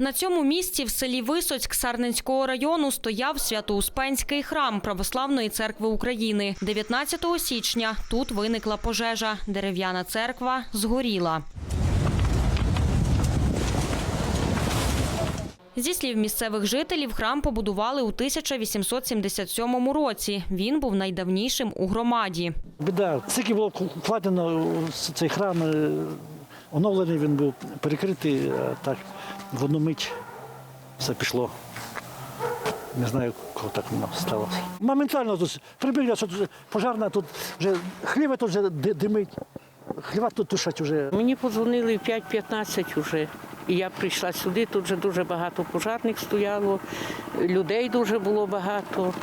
На цьому місці в селі Висоцьк Сарненського району стояв Свято-Успенський храм Православної церкви України. 19 січня тут виникла пожежа. Дерев'яна церква згоріла. Зі слів місцевих жителів, храм побудували у 1877 році. Він був найдавнішим у громаді. Біда, скільки було вкладено цей храм, е, оновлений він був перекритий, так в одну мить все пішло. Не знаю, кого так воно сталося. Моментально тут прибігли, що пожарна, тут вже хліба тут вже димить, хліба тут тушать вже. Мені подзвонили в 5.15 вже. І я прийшла сюди, тут вже дуже багато пожарних стояло, людей дуже було багато,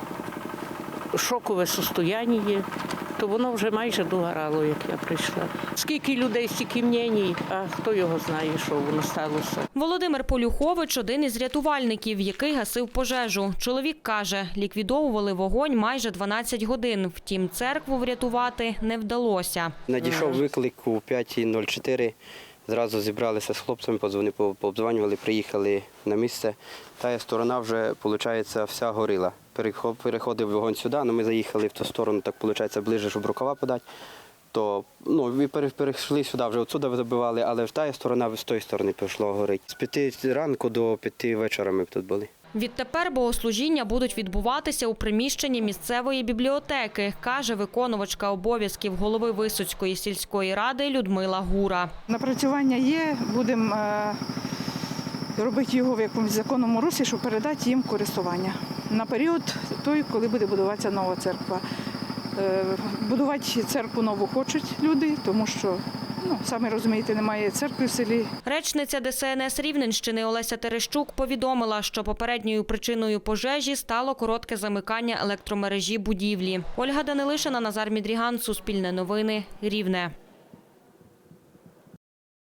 шокове состояння, то воно вже майже догорало, як я прийшла. Скільки людей, стільки мнень, а хто його знає, що воно сталося. Володимир Полюхович – один із рятувальників, який гасив пожежу. Чоловік каже, ліквідовували вогонь майже 12 годин. Втім, церкву врятувати не вдалося. Надійшов виклик у 5.04. Зразу зібралися з хлопцями, пообдзвонювали, приїхали на місце. Та сторона вже, виходить, вся горіла. Переходив вогонь сюди, але ми заїхали в ту сторону, так виходить, ближче, щоб рукава подати. То ну, і перейшли сюди, вже отсюди забивали, але ж та сторона з тої сторони пішла горить. З п'яти ранку до п'яти вечора ми б тут були. Відтепер богослужіння будуть відбуватися у приміщенні місцевої бібліотеки, каже виконувачка обов'язків голови Висоцької сільської ради Людмила Гура. Напрацювання є, будемо е, робити його в якомусь законному русі, щоб передати їм користування на період той, коли буде будуватися нова церква. Е, Будувати церкву нову хочуть люди, тому що, ну, самі розумієте, немає церкви в селі. Речниця ДСНС Рівненщини Олеся Терещук повідомила, що попередньою причиною пожежі стало коротке замикання електромережі будівлі. Ольга Данилишина, Назар Мідріган, Суспільне новини, Рівне.